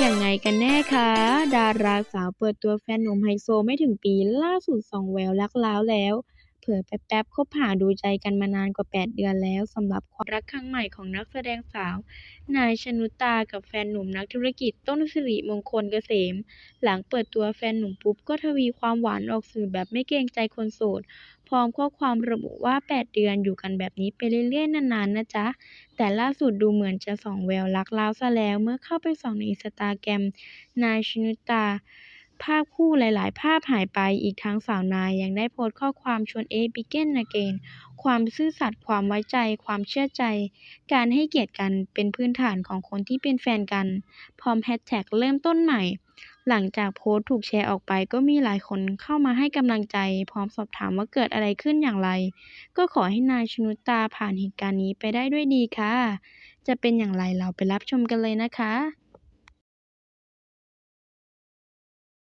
อย่างไรกันแน่คะ ดาราสาวเปิดตัวแฟนหนุ่มไฮโซไม่ถึงปีล่าสุดส่องแววรักร้าวแล้ว เผยแป๊บๆคบหาดูใจกันมานานกว่า 8 เดือนแล้วสำหรับความรักครั้งใหม่ของนักแสดงสาว นายชนุตากับแฟนหนุ่มนักธุรกิจต้นสิริมงคลเกษม หลังเปิดตัวแฟนหนุ่มปุ๊บก็ทวีความหวานออกสื่อแบบไม่เกรงใจคนโสด ร้อมข้อความระบุว่า 8 เดือนอยู่กันแบบนี้ไปเรื่อยๆ นานๆ นะจ๊ะ แต่ล่าสุดดูเหมือนจะส่องแววรักร้าวซะแล้วเมื่อเข้าไปส่องใน Instagram นายชนุตา ภาพคู่หลายๆ ภาพหายไปอีกทั้งสาวนายยังได้โพสต์ข้อความชวน"เอ๊ะ begin again" ความซื่อสัตย์ความไว้ใจ ความเชื่อใจ การให้เกียรติกันเป็นพื้นฐานของคนที่เป็นแฟนกัน พร้อมแฮชแท็กเริ่มต้นใหม่ หลังจากโพสต์ถูกแชร์ออกไป ก็มีหลายคนเข้ามาให้กำลังใจ พร้อมสอบถามว่าเกิดอะไรขึ้นอย่างไร ก็ขอให้นายชนุตาผ่านเหตุการณ์นี้ไปได้ด้วยดีค่ะ จะเป็นอย่างไรเราไปรับชมกันเลยนะคะ